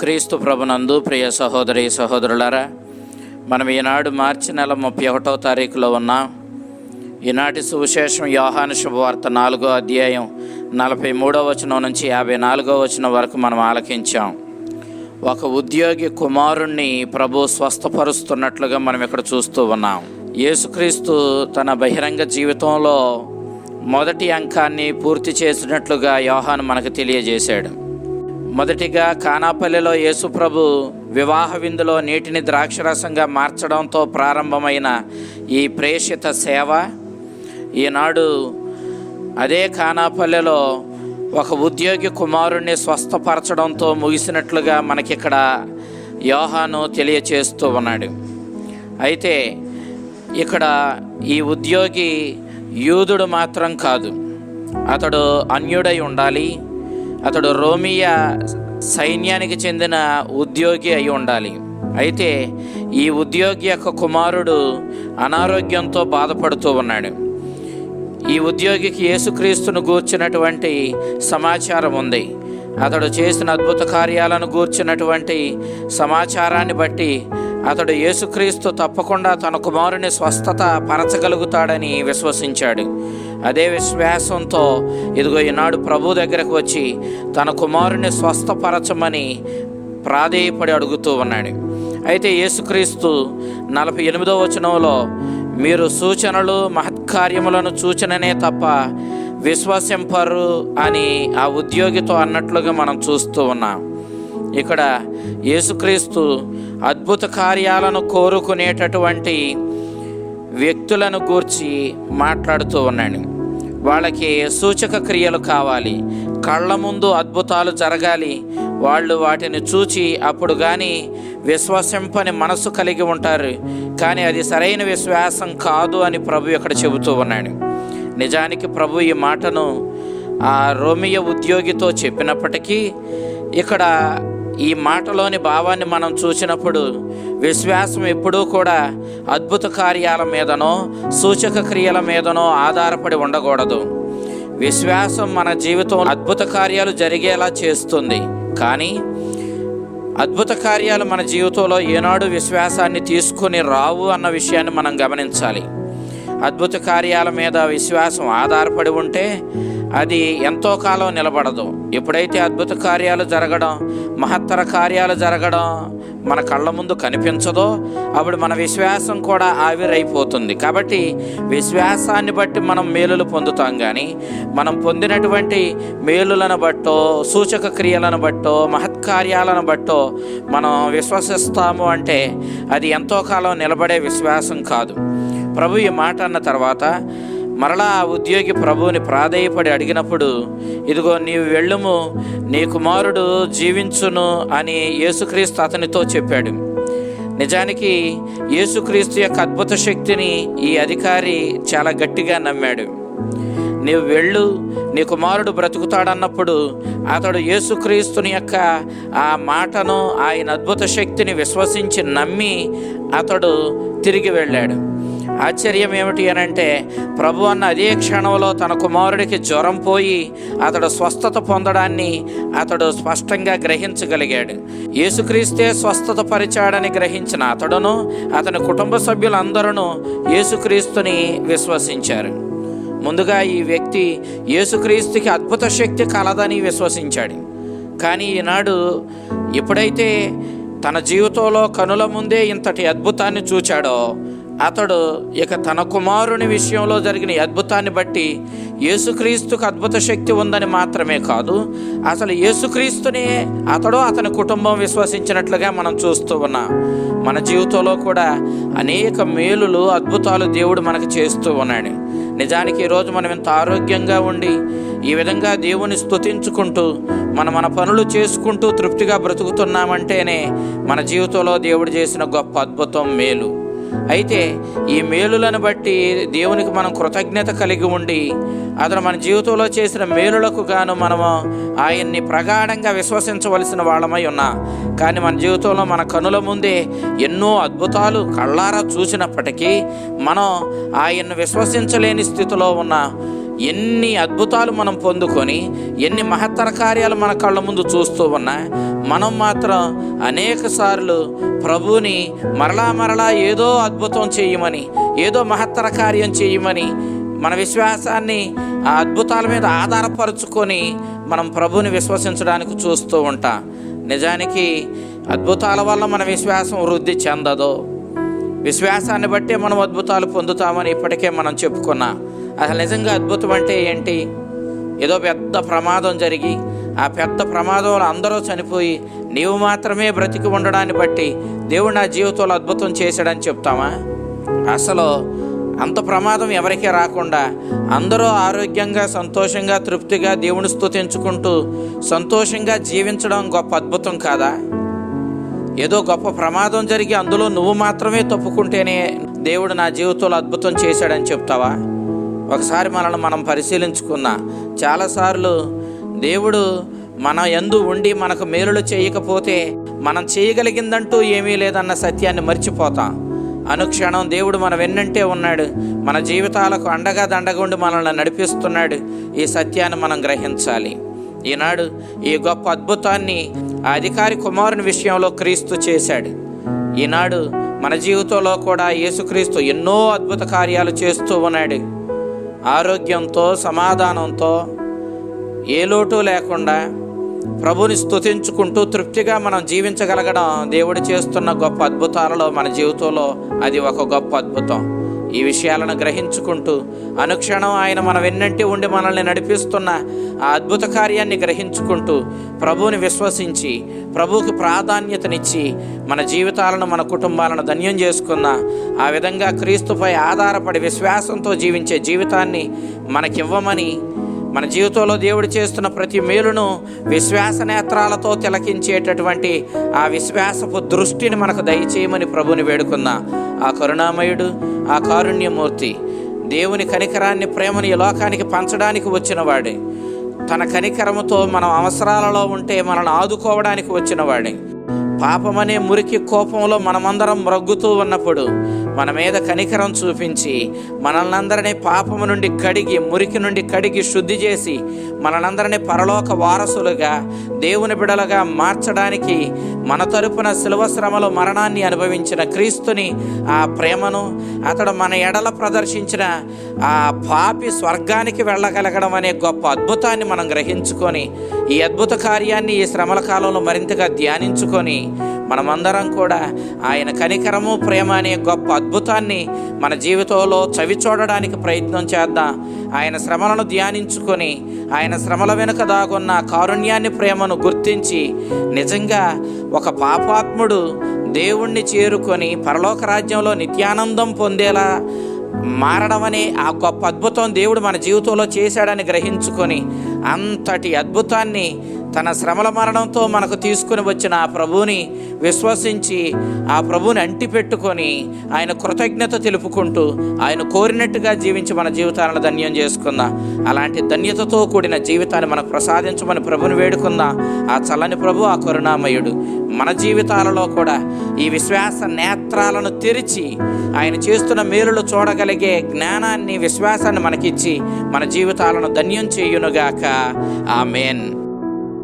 క్రీస్తు ప్రభునందు ప్రియ సహోదరి సహోదరులారా మనం ఈనాడు మార్చి నెల ముప్పై ఒకటో తారీఖులో ఉన్నాం ఈనాటి సువిశేషం యోహాను శుభవార్త నాలుగో అధ్యాయం నలభై మూడో వచనం నుంచి యాభై నాలుగో వచనం వరకు మనం ఆలకించాం. ఒక ఉద్యోగి కుమారుణ్ణి ప్రభు స్వస్థపరుస్తున్నట్లుగా మనం ఇక్కడ చూస్తూ ఉన్నాం. యేసుక్రీస్తు తన బహిరంగ జీవితంలో మొదటి అంకాన్ని పూర్తి చేసినట్లుగా యోహాను మనకు తెలియజేశాడు. మొదటిగా కానాపల్లిలో యేసుప్రభు వివాహ విందులో నీటిని ద్రాక్షరసంగా మార్చడంతో ప్రారంభమైన ఈ ప్రేషిత సేవ. ఈనాడు అదే కానాపల్లెలో ఒక ఉద్యోగి కుమారుణ్ణి స్వస్థపరచడంతో ముగిసినట్లుగా మనకిక్కడ యోహాను తెలియచేస్తూ ఉన్నాడు. అయితే ఇక్కడ ఈ ఉద్యోగి యూదుడు మాత్రం కాదు. అతడు అన్యుడై ఉండాలి. అతడు రోమియా సైన్యానికి చెందిన ఉద్యోగి అయి ఉండాలి. అయితే ఈ ఉద్యోగి యొక్క కుమారుడు అనారోగ్యంతో బాధపడుతూ ఉన్నాడు. ఈ ఉద్యోగికి యేసుక్రీస్తును గూర్చినటువంటి సమాచారం ఉంది. అతడు చేసిన అద్భుత కార్యాలను గూర్చినటువంటి సమాచారాన్ని బట్టి అతడు యేసుక్రీస్తు తప్పకుండా తన కుమారుని స్వస్థత పరచగలుగుతాడని విశ్వసించాడు. అదే విశ్వాసంతో ఇదిగో ఈనాడు ప్రభు దగ్గరకు వచ్చి తన కుమారుని స్వస్థపరచమని ప్రాధేయపడి అడుగుతూ ఉన్నాడు. అయితే యేసుక్రీస్తు నలభై ఎనిమిదో వచనంలో మీరు సూచనలు మహత్కార్యములను సూచననే తప్ప విశ్వసింపరు అని ఆ ఉద్యోగితో అన్నట్లుగా మనం చూస్తూ ఉన్నాం. ఇక్కడ యేసుక్రీస్తు అద్భుత కార్యాలను కోరుకునేటటువంటి వ్యక్తులను గూర్చి మాట్లాడుతూ ఉన్నాడు వాళ్ళకి సూచక క్రియలు కావాలి. కళ్ళ ముందు అద్భుతాలు జరగాలి. వాళ్ళు వాటిని చూచి అప్పుడు కానీ విశ్వసింపని మనసు కలిగి ఉంటారు. కానీ అది సరైన విశ్వాసం కాదు అని ప్రభు ఇక్కడ చెబుతూ ఉన్నాడు. నిజానికి ప్రభు ఈ మాటను ఆ రోమియ ఉద్యోగితో చెప్పినప్పటికీ ఇక్కడ ఈ మాటలోని భావాన్ని మనం చూసినప్పుడు విశ్వాసం ఎప్పుడూ కూడా అద్భుత కార్యాల మీదనో సూచక క్రియల మీదనో ఆధారపడి ఉండకూడదు. విశ్వాసం మన జీవితం అద్భుత కార్యాలు జరిగేలా చేస్తుంది. కానీ అద్భుత కార్యాలు మన జీవితంలో ఏనాడు విశ్వాసాన్ని తీసుకుని రావు అన్న విషయాన్ని మనం గమనించాలి. అద్భుత కార్యాల మీద విశ్వాసం ఆధారపడి ఉంటే అది ఎంతో కాలం నిలబడదు. ఎప్పుడైతే అద్భుత కార్యాలు జరగడం మహత్తర కార్యాలు జరగడం మన కళ్ళ ముందు కనిపించదో అప్పుడు మన విశ్వాసం కూడా ఆవిరైపోతుంది. కాబట్టి విశ్వాసాన్ని బట్టి మనం మేలులు పొందుతాం కానీ మనం పొందినటువంటి మేలులను బట్టో సూచక క్రియలను బట్టో మహత్కార్యాలను బట్టో మనం విశ్వసిస్తాము అంటే అది ఎంతో కాలం నిలబడే విశ్వాసం కాదు. ప్రభు ఈ మాట అన్న తర్వాత మరలా ఆ ఉద్యోగి ప్రభువుని ప్రాధేయపడి అడిగినప్పుడు ఇదిగో నీవు వెళ్ళుము నీ కుమారుడు జీవించును అని యేసుక్రీస్తు అతనితో చెప్పాడు. నిజానికి యేసుక్రీస్తు యొక్క అద్భుత శక్తిని ఈ అధికారి చాలా గట్టిగా నమ్మాడు. నీవు వెళ్ళు నీ కుమారుడు బ్రతుకుతాడన్నప్పుడు అతడు యేసుక్రీస్తుని యొక్క ఆ మాటను ఆయన అద్భుత శక్తిని విశ్వసించి నమ్మి అతడు తిరిగి వెళ్ళాడు. ఆశ్చర్యం ఏమిటి అని అంటే ప్రభు అన్న అదే క్షణంలో తన కుమారుడికి జ్వరం పోయి అతడు స్వస్థత పొందడాన్ని అతడు స్పష్టంగా గ్రహించగలిగాడు. యేసుక్రీస్తే స్వస్థత పరిచాడని గ్రహించిన అతడును అతని కుటుంబ సభ్యులందరూ యేసుక్రీస్తుని విశ్వసించారు. ముందుగా ఈ వ్యక్తి యేసుక్రీస్తుకి అద్భుత శక్తి కలదని విశ్వసించాడు. కానీ ఈనాడు ఎప్పుడైతే తన జీవితంలో కనుల ముందే ఇంతటి అద్భుతాన్ని చూచాడో అతడు ఇక తన కుమారుని విషయంలో జరిగిన అద్భుతాన్ని బట్టి యేసుక్రీస్తుకు అద్భుత శక్తి ఉందని మాత్రమే కాదు అసలు యేసుక్రీస్తునే అతడు అతని కుటుంబం విశ్వసించినట్లుగా మనం చూస్తూ ఉన్నాం. మన జీవితంలో కూడా అనేక మేలులు అద్భుతాలు దేవుడు మనకు చేస్తూ ఉన్నాడు. నిజానికి ఈరోజు మనం ఇంత ఆరోగ్యంగా ఉండి ఈ విధంగా దేవుని స్తుతించుకుంటూ మన మన పనులు చేసుకుంటూ తృప్తిగా బ్రతుకుతున్నామంటేనే మన జీవితంలో దేవుడు చేసిన గొప్ప అద్భుతం మేలు. అయితే ఈ మేలులను బట్టి దేవునికి మనం కృతజ్ఞత కలిగి ఉండి అతను మన జీవితంలో చేసిన మేలులకు గాను మనము ఆయన్ని ప్రగాఢంగా విశ్వసించవలసిన వాళ్ళమై ఉన్నా. కానీ మన జీవితంలో మన కనుల ముందే ఎన్నో అద్భుతాలు కళ్ళారా చూసినప్పటికీ మనం ఆయన్ను విశ్వసించలేని స్థితిలో ఉన్న. ఎన్ని అద్భుతాలు మనం పొందుకొని ఎన్ని మహత్తర కార్యాలు మన కళ్ళ ముందు చూస్తూ ఉన్నా మనం మాత్రం అనేక సార్లు ప్రభువుని మరలా మరలా ఏదో అద్భుతం చేయమని ఏదో మహత్తర కార్యం చేయమని మన విశ్వాసాన్ని ఆ అద్భుతాల మీద ఆధారపరుచుకొని మనం ప్రభువుని విశ్వసించడానికి చూస్తూ ఉంటాం. నిజానికి అద్భుతాల వల్ల మన విశ్వాసం వృద్ధి చెందదు. విశ్వాసాన్ని బట్టే మనం అద్భుతాలు పొందుతామని ఇప్పటికే మనం చెప్పుకున్నాం. అసలు నిజంగా అద్భుతం అంటే ఏంటి? ఏదో పెద్ద ప్రమాదం జరిగి ఆ పెద్ద ప్రమాదంలో అందరూ చనిపోయి నీవు మాత్రమే బ్రతికి ఉండడాన్ని బట్టి దేవుడు నా జీవితంలో అద్భుతం చేశాడని చెప్తామా? అసలు అంత ప్రమాదం ఎవరికీ రాకుండా అందరూ ఆరోగ్యంగా సంతోషంగా తృప్తిగా దేవుని స్థుతించుకుంటూ సంతోషంగా జీవించడం గొప్ప అద్భుతం కాదా? ఏదో గొప్ప ప్రమాదం జరిగి అందులో నువ్వు మాత్రమే తప్పుకుంటేనే దేవుడు నా జీవితంలో అద్భుతం చేశాడని చెప్తావా? ఒకసారి మనల్ని మనం పరిశీలించుకున్నా చాలాసార్లు దేవుడు మన ఎందు ఉండి మనకు మేలులు చేయకపోతే మనం చేయగలిగిందంటూ ఏమీ లేదన్న సత్యాన్ని మర్చిపోతాం. అనుక్షణం దేవుడు మన వెన్నంటే ఉన్నాడు మన జీవితాలకు అండగా దండగుండి మనల్ని నడిపిస్తున్నాడు ఈ సత్యాన్ని మనం గ్రహించాలి. ఈనాడు ఈ గొప్ప అద్భుతాన్ని ఆ అధికారి కుమారుని విషయంలో క్రీస్తు చేశాడు. ఈనాడు మన జీవితంలో కూడా యేసుక్రీస్తు ఎన్నో అద్భుత కార్యాలు చేస్తూ ఉన్నాడు. ఆరోగ్యంతో సమాధానంతో ఏ లోటు లేకుండా ప్రభుని స్తుతించుకుంటూ తృప్తిగా మనం జీవించగలగడం దేవుడు చేస్తున్న గొప్ప అద్భుతాలలో మన జీవితంలో అది ఒక గొప్ప అద్భుతం. ఈ విషయాలను గ్రహించుకుంటూ అనుక్షణం ఆయన మన వెన్నంటి ఉండి మనల్ని నడిపిస్తున్న ఆ అద్భుత కార్యాన్ని గ్రహించుకుంటూ ప్రభువుని విశ్వసించి ప్రభువుకి ప్రాధాన్యతనిచ్చి మన జీవితాలను మన కుటుంబాలను ధన్యం చేసుకున్న ఆ విధంగా క్రీస్తుపై ఆధారపడి విశ్వాసంతో జీవించే జీవితాన్ని మనకివ్వమని మన జీవితంలో దేవుడు చేస్తున్న ప్రతి మేలును విశ్వాస నేత్రాలతో తిలకించేటటువంటి ఆ విశ్వాసపు దృష్టిని మనకు దయచేయమని ప్రభుని వేడుకున్నా ఆ కరుణామయుడు ఆ కారుణ్యమూర్తి దేవుని కనికరాన్ని ప్రేమని ఈ లోకానికి పంచడానికి వచ్చినవాడే. తన కనికరముతో మనం అవసరాలలో ఉంటే మనల్ని ఆదుకోవడానికి వచ్చినవాడే. పాపమనే మురికి కోపంలో మనమందరం మ్రగ్గుతూ ఉన్నప్పుడు మన మీద కనికరం చూపించి మనల్నందరినీ పాపము నుండి కడిగి మురికి నుండి కడిగి శుద్ధి చేసి మనలందరినీ పరలోక వారసులుగా దేవుని బిడలుగా మార్చడానికి మన తరపున శిలువ శ్రమలో మరణాన్ని అనుభవించిన క్రీస్తుని ఆ ప్రేమను అతడు మన ఎడల ప్రదర్శించిన ఆ పాపి స్వర్గానికి వెళ్ళగలగడం అనే గొప్ప అద్భుతాన్ని మనం గ్రహించుకొని ఈ అద్భుత కార్యాన్ని ఈ శ్రమల కాలంలో మరింతగా ధ్యానించుకొని మనమందరం కూడా ఆయన కనికరము ప్రేమ అనే గొప్ప అద్భుతాన్ని మన జీవితంలో చవి చూడడానికి ప్రయత్నం చేద్దాం. ఆయన శ్రమలను ధ్యానించుకొని ఆయన శ్రమల వెనుక దాగున్న కారుణ్యాన్ని ప్రేమను గుర్తించి నిజంగా ఒక పాపాత్ముడు దేవుణ్ణి చేరుకొని పరలోక రాజ్యంలో నిత్యానందం పొందేలా మారడం అనే ఆ గొప్ప అద్భుతం దేవుడు మన జీవితంలో చేశాడని గ్రహించుకొని అంతటి అద్భుతాన్ని తన శ్రమల మరణంతో మనకు తీసుకుని వచ్చిన ఆ ప్రభువుని విశ్వసించి ఆ ప్రభువుని అంటిపెట్టుకొని ఆయన కృతజ్ఞత తెలుపుకుంటూ ఆయన కోరినట్టుగా జీవించి మన జీవితాలను ధన్యం చేసుకుందాం. అలాంటి ధన్యతతో కూడిన జీవితాన్ని మనకు ప్రసాదించమని ప్రభుని వేడుకుందాం. ఆ చల్లని ప్రభు ఆ కరుణామయుడు మన జీవితాలలో కూడా ఈ విశ్వాస నేత్రాలను తెరిచి ఆయన చేస్తున్న మేలులు చూడగలిగే జ్ఞానాన్ని విశ్వాసాన్ని మనకిచ్చి మన జీవితాలను ధన్యం చేయునుగాక. ఆమెన్.